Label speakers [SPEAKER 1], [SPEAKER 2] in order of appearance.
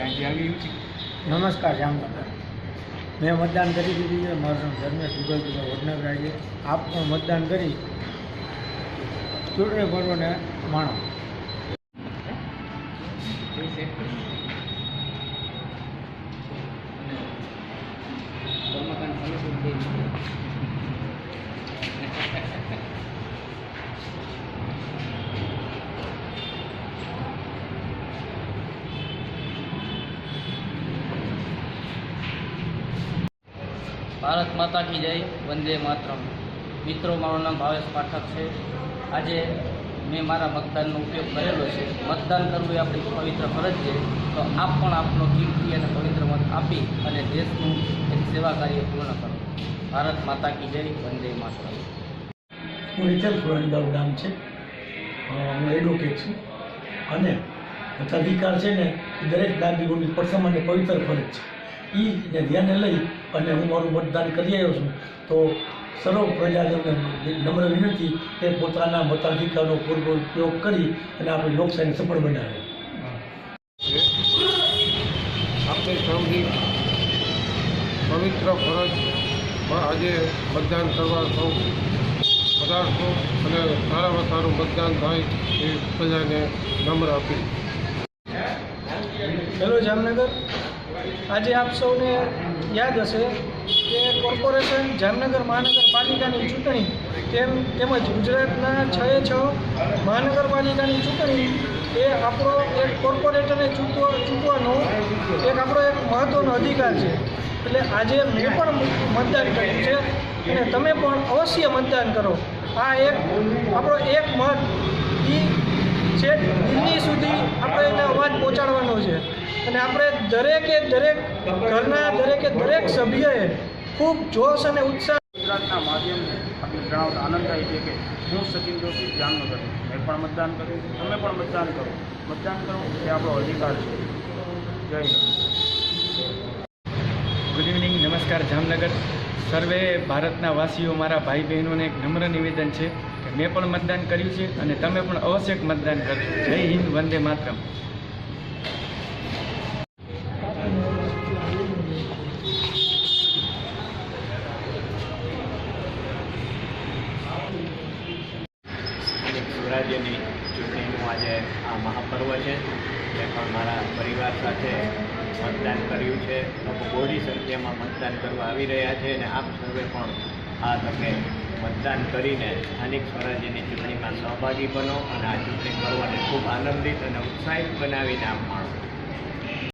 [SPEAKER 1] આજે
[SPEAKER 2] નમસ્કાર જામનગર મેં મતદાન કરી દીધું છે. મારું નામ ધર્મેશ દુગલભાઈ વડનગર છે. આપ પણ મતદાન કરી ચૂંટણી પર્વને માણો.
[SPEAKER 3] ભારત માતા કી જય, વંદે માતરમ. મિત્રો, મારું નામ ભાવેશ પાઠક છે. આજે મેં મારા મતદાનનો ઉપયોગ કરેલો છે. મતદાન કરવું એ આપણી પવિત્ર ફરજ છે. તો આપ પણ આપનો કિંમતી અને પવિત્ર મત આપી અને દેશનું એક સેવા કાર્ય પૂર્ણ કરો. ભારત માતા કી જય, વંદે માતરમ.
[SPEAKER 4] હું રિચલ પુરાણી મારું છે. હું એડવોકેટ છું. અને મતાધિકાર છે ને દરેક નાગરિકોની પ્રથમ અને પવિત્ર ફરજ છે. એને ધ્યાને લઈ અને હું મારું મતદાન કરી આવ્યો છું. તો સર્વ પ્રજાજનને નમ્ર વિનંતી કે પોતાના મતાધિકારનો પૂર્વ ઉપયોગ કરી અને આપણી લોકશાહીને સફળ બનાવે.
[SPEAKER 5] આપણી સૌની પવિત્ર ફરજમાં આજે મતદાન કરવા સૌ પધારશો અને સારામાં સારું મતદાન થાય એ પ્રજાને નમ્ર અપીલ.
[SPEAKER 2] હેલો જામનગર. આજે આપ સૌને યાદ હશે કે કોર્પોરેશન જામનગર મહાનગરપાલિકાની ચૂંટણી તેમ તેમજ ગુજરાતના છ છ મહાનગરપાલિકાની ચૂંટણી એ આપણો એક કોર્પોરેટરને ચૂંટવો ચૂંટવાનો એક આપણો એક મહત્ત્વનો અધિકાર છે. એટલે આજે મેં પણ મતદાન કર્યું છે અને તમે પણ અવશ્ય મતદાન કરો. આ એક આપણો એક મત એ છે દિલ્હી સુધી આપણે એને અવાજ પહોંચાડવાનો છે. અને આપણે દરેકે દરેક ઘરના દરેકે દરેક સભ્યએ ખૂબ જોશ અને ઉત્સાહ
[SPEAKER 1] ગુજરાતના માધ્યમને આપણે જણાવતા આનંદ થાય છે કે હું સચિન જોશી જામનગર મેં પણ મતદાન કર્યું તમે પણ મતદાન કરો. મતદાન કરો એ આપણો અધિકાર છે. જય
[SPEAKER 6] ગુડ ઇવનિંગ નમસ્કાર જામનગર. સર્વે ભારતના વાસીઓ મારા ભાઈ બહેનોને એક નમ્ર નિવેદન છે કે મેં પણ મતદાન કર્યું છે અને તમે પણ અવશ્ય મતદાન કરજો. જય હિન્દ વંદે માતરમ.
[SPEAKER 7] સ્વરાજ્યની ચૂંટણીનું આજે આ મહાપર્વ છે. જે પણ મારા પરિવાર સાથે મતદાન કર્યું છે. લોકો બહોળી સંખ્યામાં મતદાન કરવા આવી રહ્યા છે અને આપ સર્વે પણ આ તકે મતદાન કરીને સ્થાનિક સ્વરાજ્યની ચૂંટણીમાં સહભાગી બનો અને આ ચૂંટણી પર્વને ખૂબ આનંદિત અને ઉત્સાહિત બનાવીને આપ માણો